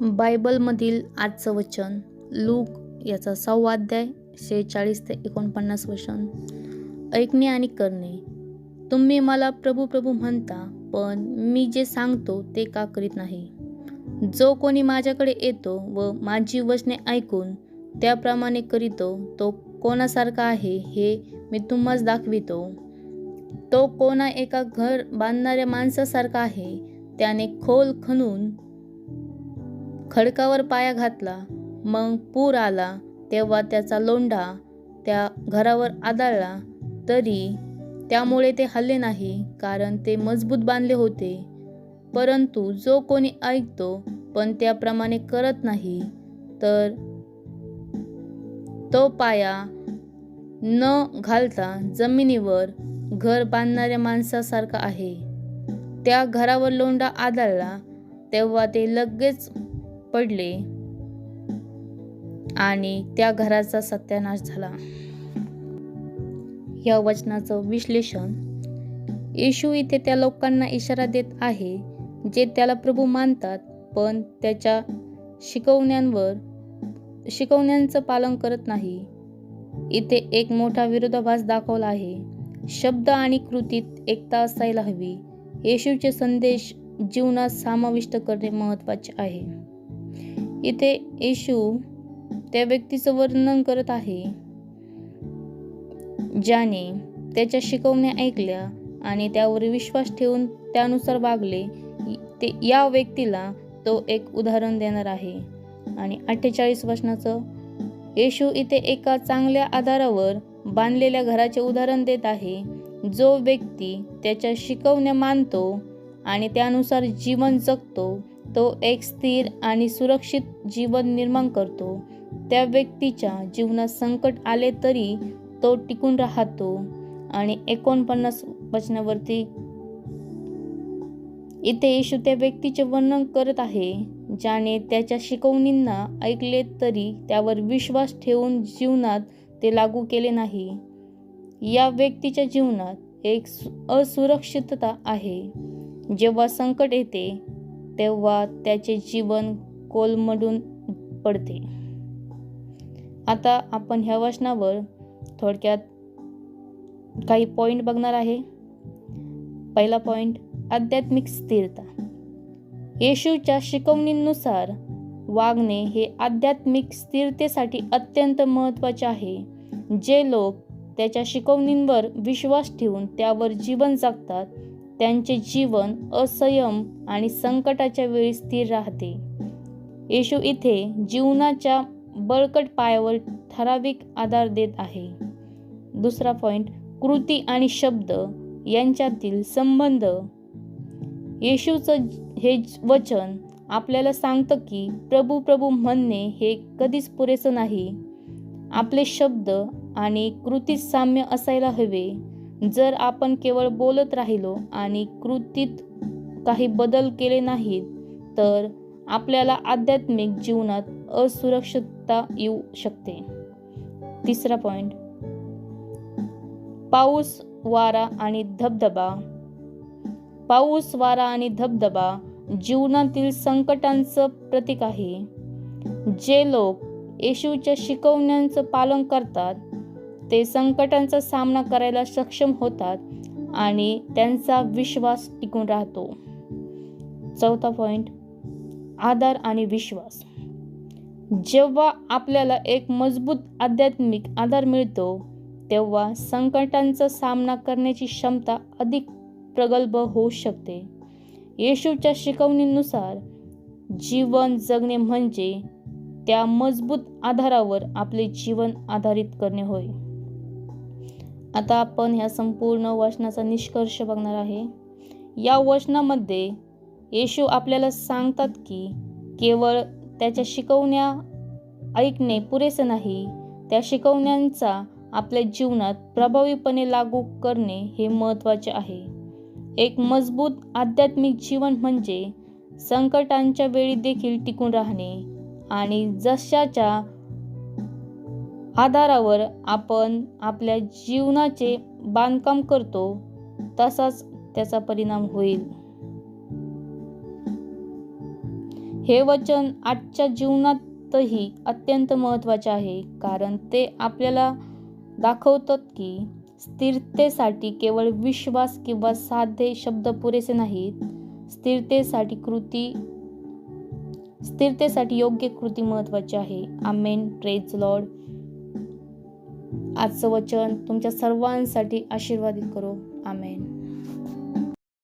बायबलमधील आजचं वचन लूक याचा सहावा अध्याय शेहेचाळीस ते एकोणपन्नास वचन. ऐकणे आणि करणे. तुम्ही मला प्रभू प्रभू म्हणता पण मी जे सांगतो ते का करीत नाही? जो कोणी माझ्याकडे येतो व माझी वचने ऐकून त्याप्रमाणे करीतो तो कोणासारखा आहे हे मी तुम्हाच दाखवितो. तो कोणा एका घर बांधणाऱ्या माणसासारखा आहे त्याने खोल खणून खडकावर पाया घातला. मग पूर आला. तेव्हा त्याचा लोंढा त्या घरावर आदळला. तरी त्यामुळे ते हल्ले नाही कारण ते मजबूत बांधले होते. परंतु जो कोणी ऐकतो पण त्याप्रमाणे करत नाही तर तो पाया न घालता जमिनीवर घर बांधणाऱ्या माणसासारखा आहे. त्या घरावर लोंढा आदळला. तेव्हा ते लगेच पडले आणि त्या घराचा सत्यानाश झाला. या वचनाचं विश्लेषण येशू इथे त्या लोकांना इशारा देत आहे जे त्याला प्रभू मानतात पण त्याच्या शिकवण्यांवर शिकवण्यांचं पालन करत नाही. इथे एक मोठा विरोधाभास दाखवला आहे. शब्द आणि कृतीत एकता असायला हवी. येशूचे संदेश जीवनात समाविष्ट करणे महत्त्वाचे आहे. इथे येशू त्या व्यक्तीचं वर्णन करत आहे ज्याने त्याच्या शिकवण्या ऐकल्या आणि त्यावर विश्वास ठेवून त्यानुसार वागले. ते या व्यक्तीला तो एक उदाहरण देणार आहे. आणि अठ्ठेचाळीस वचनाचं येशू इथे एका चांगल्या आधारावर बांधलेल्या घराचे उदाहरण देत आहे. जो व्यक्ती त्याच्या शिकवण्या मानतो आणि त्यानुसार जीवन जगतो तो एक स्थिर आणि सुरक्षित जीवन निर्माण करतो. त्या व्यक्तीच्या जीवनात संकट आले तरी तो टिकून राहतो आणि एकोणपन्नास वचनावरती इथे येशू त्या व्यक्तीचे वर्णन करत आहे ज्याने त्याच्या शिकवणींना ऐकले तरी त्यावर विश्वास ठेवून जीवनात ते लागू केले नाही. या व्यक्तीच्या जीवनात एक असुरक्षितता आहे. जेव्हा संकट येते तेव्हा त्याचे जीवन कोलमडून पडते. आता आपण ह्या वचनावर थोडक्यात काही पॉईंट बघणार आहे. पहिला पॉईंट आध्यात्मिक स्थिरता. येशूच्या शिकवणींनुसार वागणे हे आध्यात्मिक स्थिरतेसाठी अत्यंत महत्त्वाचे आहे. जे लोक त्याच्या शिकवणींवर विश्वास ठेवून त्यावर जीवन जगतात त्यांचे जीवन असंयम आणि संकटाच्या वेळी स्थिर राहते. येशू इथे जीवनाच्या बळकट पायावर ठराविक आधार देत आहे. दुसरा पॉईंट कृती आणि शब्द यांच्यातील संबंध. येशूचं हे वचन आपल्याला सांगतं की प्रभू प्रभू म्हणणे हे कधीच पुरेसं नाही. आपले शब्द आणि कृतीत साम्य असायला हवे. जर आपण केवळ बोलत राहिलो आणि कृतीत काही बदल केले नाहीत तर आपल्याला आध्यात्मिक जीवनात असुरक्षितता येऊ शकते. तिसरा पॉइंट पाऊस वारा आणि धबधबा. पाऊस वारा आणि धबधबा जीवनातील संकटांचं प्रतीक आहे. जे लोक येशूच्या शिकवण्यांचं पालन करतात ते संकटांचा सामना करायला सक्षम होतात आणि त्यांचा विश्वास टिकून राहतो. चौथा पॉईंट आधार आणि विश्वास. जेव्हा आपल्याला एक मजबूत आध्यात्मिक आधार मिळतो तेव्हा संकटांचा सामना करण्याची क्षमता अधिक प्रगल्भ होऊ शकते. येशूच्या शिकवणीनुसार जीवन जगणे म्हणजे त्या मजबूत आधारावर आपले जीवन आधारित करणे होय. आता आपण ह्या संपूर्ण वचनाचा निष्कर्ष बघणार आहे. या वचनामध्ये येशू आपल्याला सांगतात की केवळ त्याच्या शिकवण्या ऐकणे पुरेसे नाही त्या शिकवण्यांचा आपल्या जीवनात प्रभावीपणे लागू करणे हे महत्त्वाचे आहे. एक मजबूत आध्यात्मिक जीवन म्हणजे संकटांच्या वेळी देखील टिकून राहणे आणि जशाच्या आधारावर आपण आपल्या जीवनाचे बांधकाम करतो तसाच त्याचा परिणाम होईल. हे वचन आजच्या जीवनातही अत्यंत महत्त्वाचे आहे कारण ते आपल्याला दाखवतात की स्थिरतेसाठी केवळ विश्वास किंवा साधे शब्द पुरेसे नाहीत. स्थिरतेसाठी कृती स्थिरतेसाठी योग्य कृती महत्त्वाची आहे. आमेन. प्रेज लॉर्ड आजचं वचन तुमच्या सर्वांसाठी आशीर्वादित करो. आमेन.